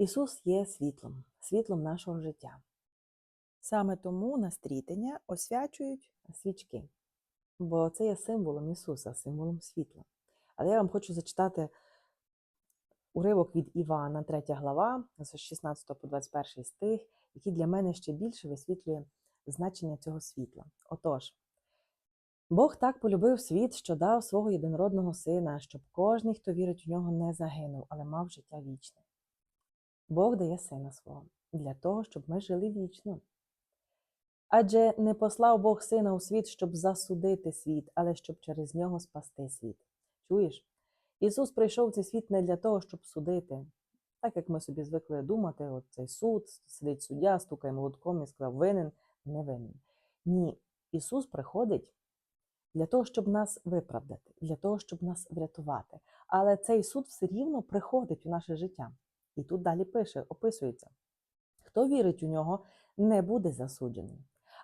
Ісус є світлом, світлом нашого життя. Саме тому на стрітення освячують свічки, бо це є символом Ісуса, символом світла. Але я вам хочу зачитати уривок від Івана, 3 глава, з 16 по 21 стих, який для мене ще більше висвітлює значення цього світла. Отож, Бог так полюбив світ, що дав свого єдинородного сина, щоб кожний, хто вірить у нього, не загинув, але мав життя вічне. Бог дає сина свого для того, щоб ми жили вічно. Адже не послав Бог сина у світ, щоб засудити світ, але щоб через нього спасти світ. Чуєш? Ісус прийшов в цей світ не для того, щоб судити. Так як ми собі звикли думати, от цей суд, сидить суддя, стукає молотком і сказав, винен, не винен. Ні, Ісус приходить для того, щоб нас виправдати, для того, щоб нас врятувати. Але цей суд все рівно приходить у наше життя. І тут далі пише, описується: хто вірить у нього, не буде засуджений.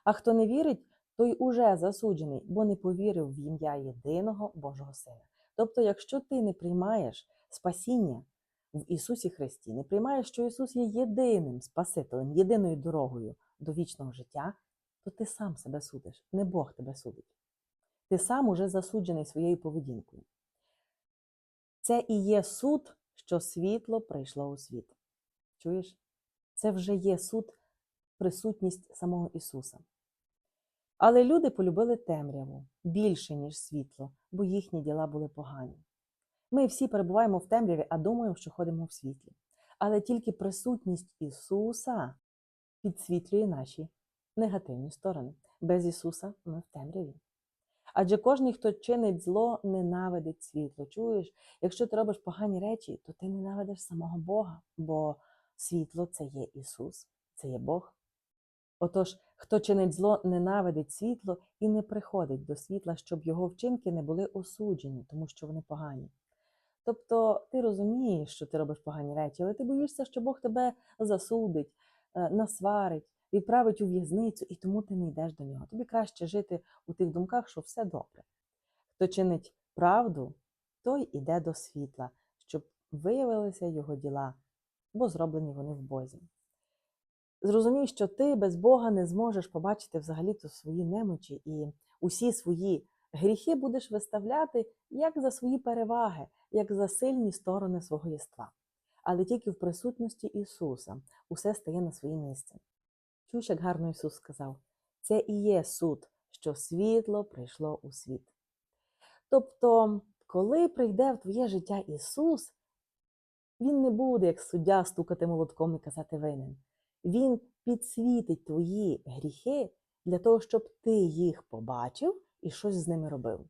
А хто не вірить, той уже засуджений, бо не повірив в ім'я єдиного Божого Сина. Тобто, якщо ти не приймаєш спасіння в Ісусі Христі, не приймаєш, що Ісус є єдиним Спасителем, єдиною дорогою до вічного життя, то ти сам себе судиш, не Бог тебе судить. Ти сам уже засуджений своєю поведінкою. Це і є суд, що світло прийшло у світ. Чуєш? Це вже є суд, присутність самого Ісуса. Але люди полюбили темряву більше, ніж світло, бо їхні діла були погані. Ми всі перебуваємо в темряві, а думаємо, що ходимо в світлі. Але тільки присутність Ісуса підсвітлює наші негативні сторони. Без Ісуса ми в темряві. Адже кожен, хто чинить зло, ненавидить світло. Чуєш, якщо ти робиш погані речі, то ти ненавидиш самого Бога, бо світло це є Ісус, це є Бог. Отож, хто чинить зло, ненавидить світло і не приходить до світла, щоб його вчинки не були осуджені, тому що вони погані. Тобто ти розумієш, що ти робиш погані речі, але ти боїшся, що Бог тебе засудить, е, насварить, відправить у в'язницю, і тому ти не йдеш до нього. Тобі краще жити у тих думках, що все добре. Хто чинить правду, той іде до світла, щоб виявилися його діла, бо зроблені вони в Бозі. Зрозумій, що ти без Бога не зможеш побачити взагалі-то свої немочі і усі свої гріхи будеш виставляти як за свої переваги, як за сильні сторони свого єства. Але тільки в присутності Ісуса усе стає на своє місце. Чуєш, як гарно Ісус сказав, це і є суд, що світло прийшло у світ. Тобто, коли прийде в твоє життя Ісус, Він не буде, як суддя, стукати молотком і казати винен. Він підсвітить твої гріхи для того, щоб ти їх побачив і щось з ними робив.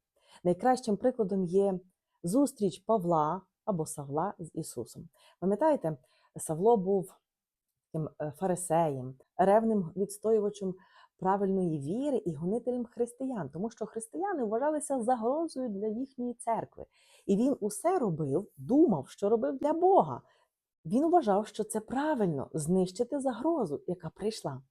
Найкращим прикладом є зустріч Павла або Савла з Ісусом. Пам'ятаєте, Савло був фарисеєм, ревним відстоювачем правильної віри і гонителем християн, тому що християни вважалися загрозою для їхньої церкви. І він усе робив, думав, що робив для Бога. Він вважав, що це правильно знищити загрозу, яка прийшла.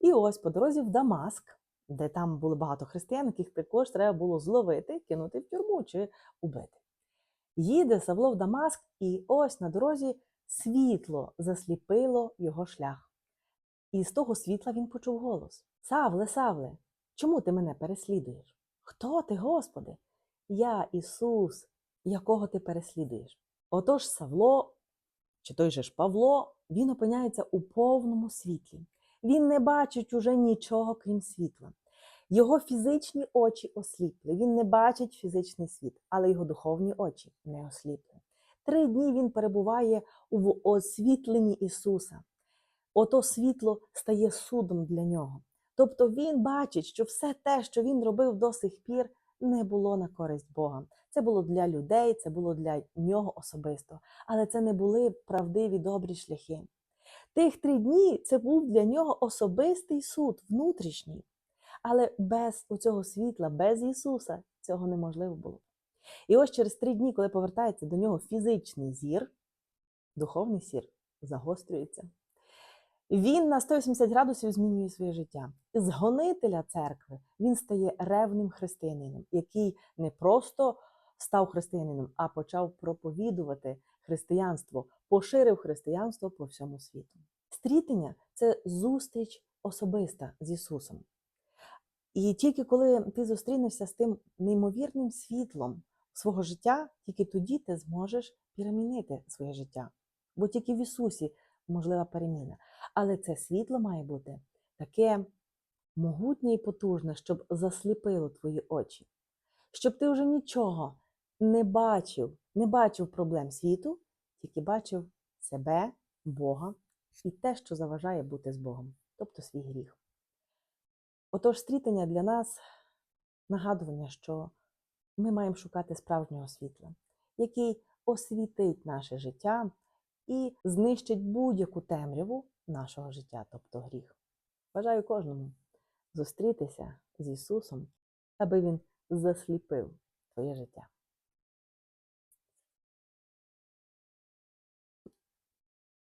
І ось по дорозі в Дамаск, де там було багато християн, яких також треба було зловити, кинути в тюрму чи убити. Їде Савло в Дамаск, і ось на дорозі світло засліпило його шлях. І з того світла він почув голос: Савле, Савле, чому ти мене переслідуєш? Хто ти, Господи? Я Ісус, якого ти переслідуєш. Отож Савло чи той же ж Павло, він опиняється у повному світлі. Він не бачить уже нічого, крім світла. Його фізичні очі осліпли. Він не бачить фізичний світ, але його духовні очі не осліпли. Три дні він перебуває у освітленні Ісуса. Ото світло стає судом для нього. Тобто він бачить, що все те, що він робив до сих пір, не було на користь Бога. Це було для людей, це було для нього особисто, але це не були правдиві добрі шляхи. Тих три дні це був для нього особистий суд, внутрішній. Але без оцього світла, без Ісуса, цього неможливо було. І ось через три дні, коли повертається до нього фізичний зір, духовний сір загострюється. Він на 180 градусів змінює своє життя. З гонителя церкви він стає ревним християнином, який не просто став християнином, а почав проповідувати християнство, поширив християнство по всьому світу. Стрітення це зустріч особиста з Ісусом. І тільки коли ти зустрінешся з тим неймовірним світлом свого життя, тільки тоді ти зможеш перемінити своє життя. Бо тільки в Ісусі можлива переміна. Але це світло має бути таке могутнє і потужне, щоб засліпило твої очі, щоб ти вже нічого не бачив, не бачив проблем світу, тільки бачив себе, Бога і те, що заважає бути з Богом, тобто свій гріх. Отож, стрітення для нас нагадування, що ми маємо шукати справжнього світла, який освітить наше життя і знищить будь-яку темряву нашого життя, тобто гріх. Бажаю кожному зустрітися з Ісусом, аби Він засліпив твоє життя.